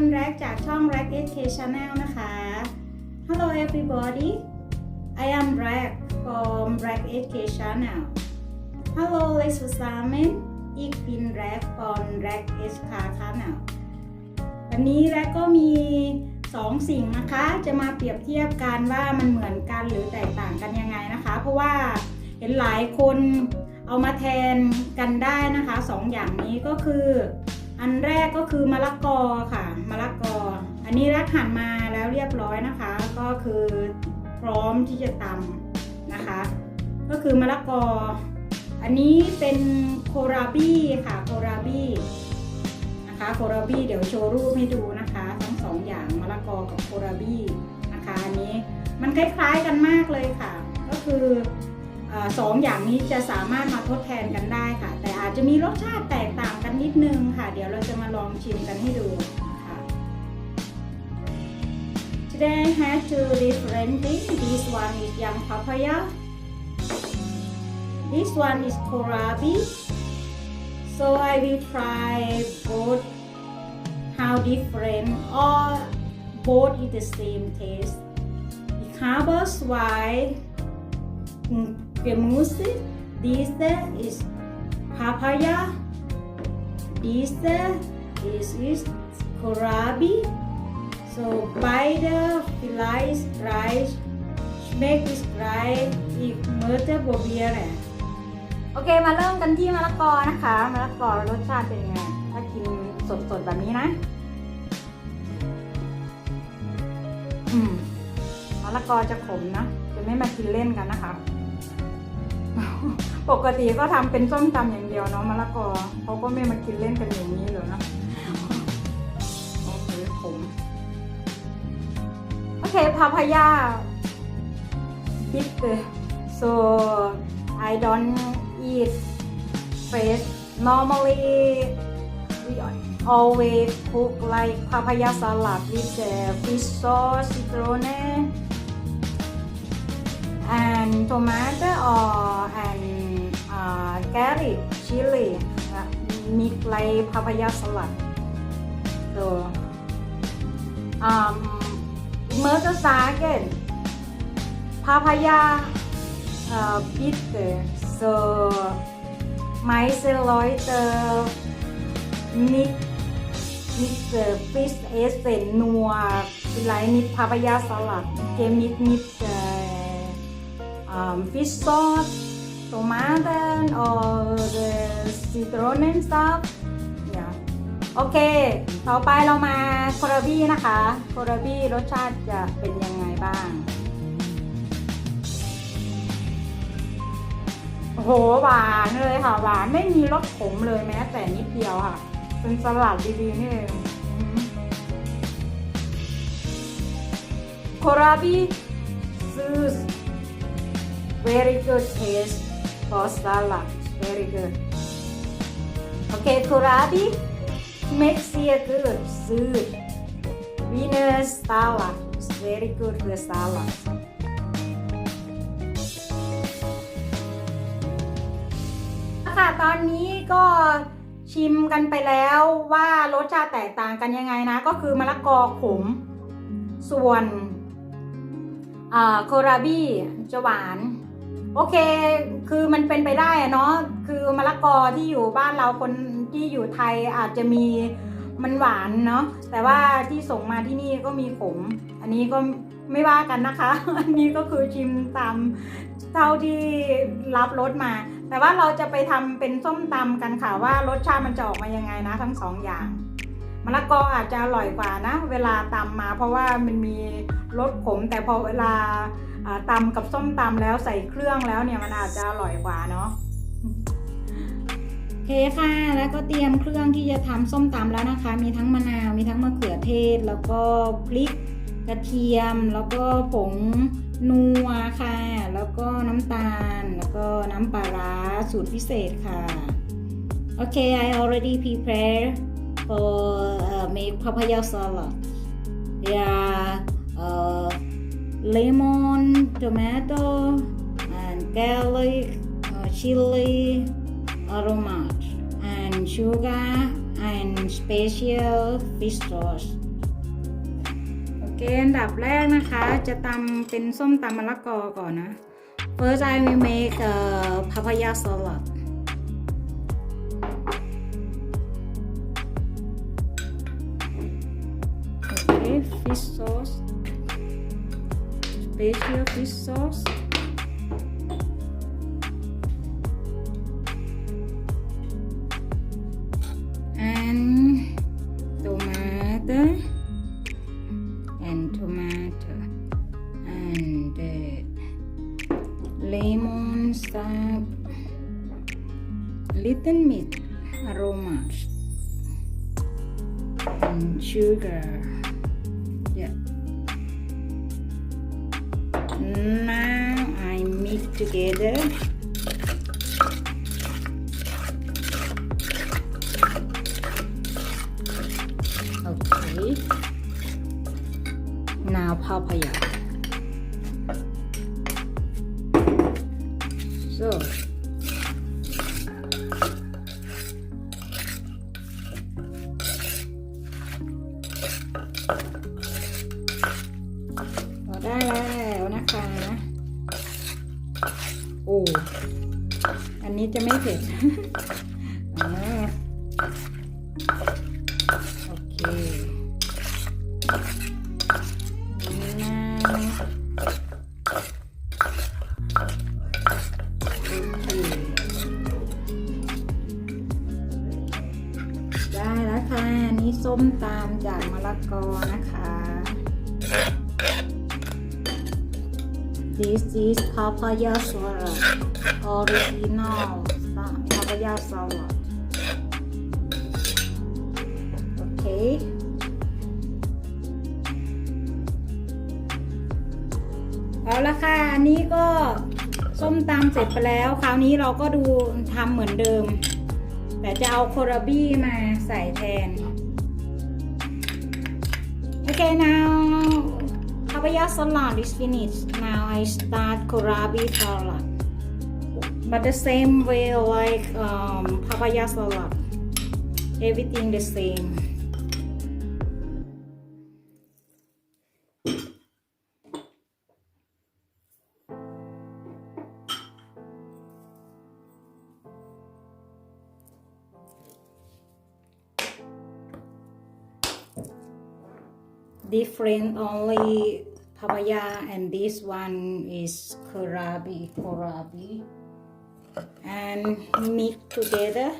คนแรกจากช่อง r a k SK Channel นะคะ Hello everybody I am Rag from Rag SK Channel Hallo lieve samen ik ben Rag van Rag SK Channel วันนี้แรกก็มีสองสิ่งนะคะจะมาเปรียบเทียบกันว่ามันเหมือนกันหรือแตกต่างกันยังไงนะคะ เพราะว่าเห็นหลายคนเอามาแทนกันได้นะคะสองอย่างนี้ก็คือ อันแรกก็คือมะละกอค่ะมะละกอ อันนี้รักหั่นมาแล้วเรียบร้อยนะคะ ก็คือพร้อมที่จะตำนะคะ ก็คือมะละกอ อันนี้เป็นโคราบี้ค่ะโคราบี้นะคะโคราบี้เดี๋ยวโชว์รูปให้ดูนะคะ ทั้งสองอย่างมะละกอกับโคราบี้นะคะอันนี้มันคล้ายๆกันมากเลยค่ะ ก็คือ สองอย่างนี้จะสามารถมาทดแทนกันได้ค่ะ แต่อาจจะมีรสชาติแตกต่างกันนิดนึงค่ะ เดี๋ยวเราจะมาลองชิมกันให้ดูนะคะ Today I have two different things. This one is young papaya. This one is kohlrabi. So I will try both how different or both is the same taste. Ich habe zwei Gemüse. Diese ist Papaya. Diese ist, ist Kohlrabi. So beide vielleicht gleich schmeckt es gleich. Ich möchte probieren. โอเค มาเริ่มกันที่มะละกอนะคะ มะละกอรสชาติเป็นยังไง ถ้ากินสดๆแบบนี้นะ อืม มะละกอจะขมนะจะไม่มากินเล่นกันนะคะ ปกติก็ทำเป็นส้มตำอย่างเดียวเนาะมะละกอเขาก็ไม่มากินเล่นกันอย่างนี้เลยนะโอเคขมโอเคพาพายา bitter so I don't eat fresh normally we always cook like papaya salad with the fish sauce citron and tomato or and uh, carrot chili uh, mix like papaya salad so um murder sagen papaya uh, bitter so meine Leute mix mix the fish essence นัวไลนิดพาพายาสลัดเกมิดนิดเ um, fish sauce tomato or the citron and stuff yeah โอเค ต่อไปเรามาโคราบี้นะคะโคราบี้รสชาติจะเป็นยังไงบ้าง โอ้โห หวานเลยค่ะ หวานไม่มีรสขมเลยแม้แต่นิดเดียวค่ะ เป็นสลัดดีๆนี่เองอืมโคราบีซูส very good taste for salad very good okay kohlrabi makes it good soup winner salad is very good for salad ค่ะตอนนี้ก็ชิมกันไปแล้วว่ารสชาติแตกต่างกันยังไงนะ ก็คือมะละกอขม ส่วนโคราบี้จะหวาน โอเค คือมันเป็นไปได้อะเนาะ คือมะละกอที่อยู่บ้านเราคนที่อยู่ไทยอาจจะมีมันหวานเนาะ แต่ว่าที่ส่งมาที่นี่ก็มีขม อันนี้ก็ไม่ว่ากันนะคะ อันนี้ก็คือชิมตามเท่าที่รับรสมา แต่ว่าเราจะไปทำเป็นส้มตำกันค่ะว่ารสชาติมันจะออกมายังไงนะ ทั้งสองอย่างมะละกออาจจะอร่อยกว่านะ เวลาตำมา เพราะว่ามันมีรสขมแต่พอเวลา ตำกับส้มตำแล้วใส่เครื่องแล้วเนี่ยมันอาจจะอร่อยกว่าเนาะโอเคค่ะ แล้วก็เตรียมเครื่องที่จะทำส้มตำแล้วนะคะ มีทั้งมะนาว มีทั้งมะเขือเทศ แล้วก็พริกกระเทียม แล้วก็ผงนัวค่ะ แล้วก็น้ำตาล แล้วก็น้ำปลาร้าสูตรพิเศษค่ะ โอเค I already prepare for uh, make papaya salad. Yeah, uh, lemon, tomato, and garlic, uh, chili, aromat, and sugar and special fish sauce โอเค อันดับแรกนะคะ จะตำเป็นส้มตำมะละกอก่อนนะ First I will make a papaya salad Okay, fish sauce special fish sauce and together Okay. Now papaya. So. นี้จะไม่เผ็ดโอเคน้ำโอเคได้แล้วค่ะ อันนี้ส้มตามจากมะละกอนะคะ This is papaya salad original papaya salad โอเคเอาละค่ะ อันนี้ก็ส้มตำเสร็จไปแล้ว คราวนี้เราก็ดูทำเหมือนเดิม แต่จะเอาโคราบี้มาใส่แทนโอเค now papaya salad is finished now I start kohlrabi salad but the same way like um, papaya salad everything the same. Different only papaya and this one is kohlrabi kohlrabi and mix together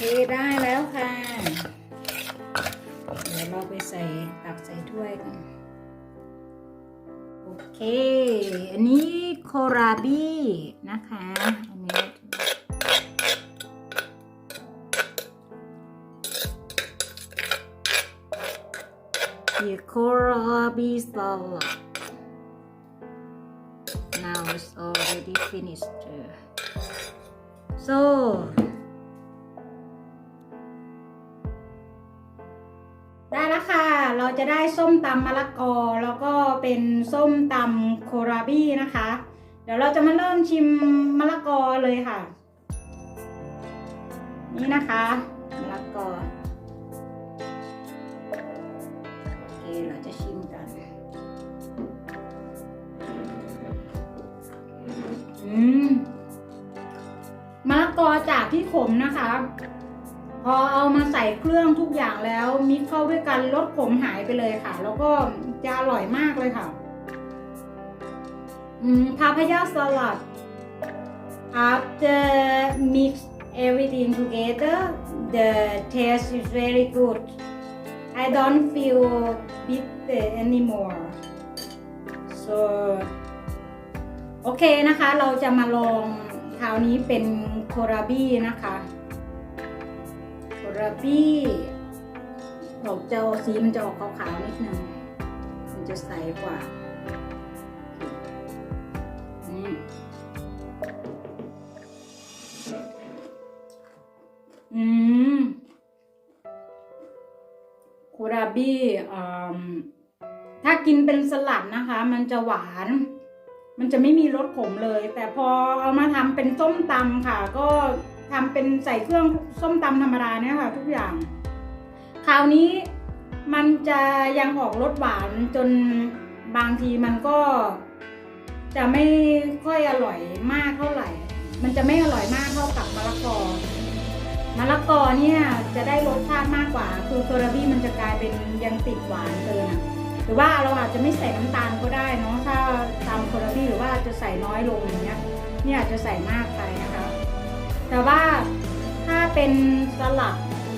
เทได้แล้วค่ะ เดี๋ยวเราไปใส่ตักใส่ถ้วยกัน โอเค อันนี้โคราบี้นะคะ อันนี้คือโคราบี้ salad now it's already finished so จะได้ส้มตำมะละกอ แล้วก็เป็นส้มตำโคราบี้นะคะ เดี๋ยวเราจะมาเริ่มชิมมะละกอเลยค่ะ นี่นะคะมะละกอโอเคเราจะชิมกันอืมมะละกอจากที่ขมนะคะ พอเอามาใส่เครื่องทุกอย่างแล้วมิกเข้าด้วยกันลดขมหายไปเลยค่ะ แล้วก็จะอร่อยมากเลยค่ะพาพยาสลัด after mix everything together the taste is very good I don't feel bitter anymore so โอเคนะคะ เราจะมาลองคราวนี้เป็นโคราบี้นะคะ ราบี้ออกเจ้าสีมันจะออกขาวๆนิดนึง มันจะใสกว่านี่อืมโคราบิอืมถ้ากินเป็นสลัดนะคะ มันจะหวาน มันจะไม่มีรสขมเลย แต่พอเอามาทำเป็นส้มตำค่ะ ก็ ทำเป็นใส่เครื่องส้มตำธรรมดาเนี่ยค่ะ ทุกอย่าง คราวนี้มันจะยังออกรสหวานจนบางทีมันก็จะไม่ค่อยอร่อยมากเท่าไหร่ มันจะไม่อร่อยมากเท่ากับมะละกอ มะละกอเนี่ยจะได้รสชาติมากกว่า คือเคอราบี้มันจะกลายเป็นยังติดหวานเกินอะหรือว่าเราอาจจะไม่ใส่น้ำตาลก็ได้เนาะถ้าตามเคอราบี้หรือว่าจะใส่น้อยลงอย่างเงี้ยเนี่ยอาจจะใส่มากไปนะ เป็นสลัด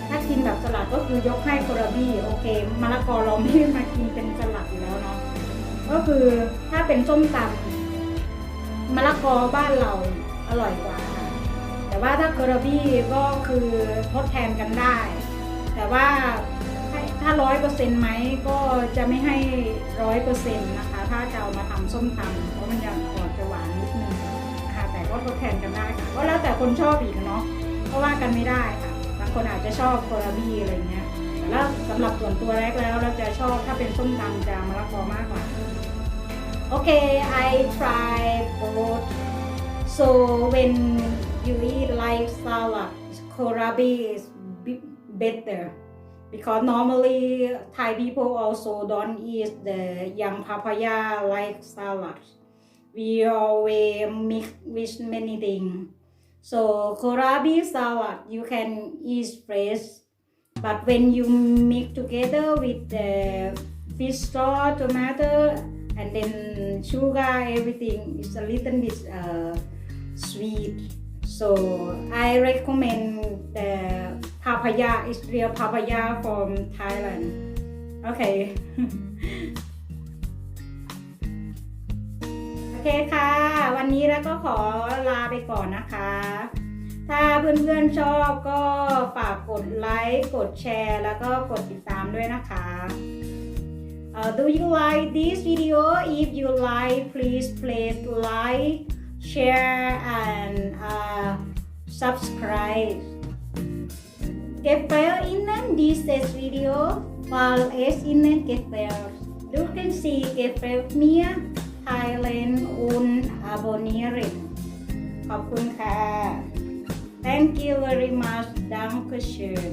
ถ้ากินแบบสลัดก็คือยกให้โคราบี้โอเคมะละกอเราไม่ได้มากินเป็นสลัดอยู่แล้วเนาะก็คือถ้าเป็นส้มตำมะละกอบ้านเราอร่อยกว่า แต่ว่าถ้าโคราบี้ก็คือทดแทนกันได้ แต่ว่าถ้าร้อยเปอร์เซ็นต์ไหมก็จะไม่ให้ร้อยเปอร์เซ็นต์นะคะ ถ้าจะเอามาทำส้มตำเพราะมันยังออกจะหวานนิดนึงนะคะแต่ก็ทดแทนกันได้ค่ะก็แล้วแต่คนชอบอีกเนาะ เพราะว่ากันไม่ได้ค่ะบางคนอาจจะชอบโคราบี้อะไรเงี้ยแล้วสำหรับส่วนตัวแรกแล้วเราจะชอบถ้าเป็นส้มตำจะมะละกอมากกว่าโอเค I try both so when you eat like salad kohlrabi is b- better because normally Thai people also don't eat the young papaya like salad we always mix with many things So kohlrabi salad you can eat fresh, but when you mix together with the fish sauce, tomato, and then sugar, everything is a little bit uh, sweet. So I recommend the papaya is real papaya from Thailand. Okay. คค่ะ วันนี้แล้วก็ขอลาไปก่อนนะคะ ถ้าเพื่อนๆชอบก็ฝากกดไลค์กดแชร์แล้วก็กดติดตามด้วยนะคะ Uh, do you like this video? If you like, please please like, share, and uh, subscribe. Gefällt Ihnen dieses Video? Weil es ไทยเลนอุนอาโบนิรินขอบคุณค่ะ thank you very much ดังคุชเชน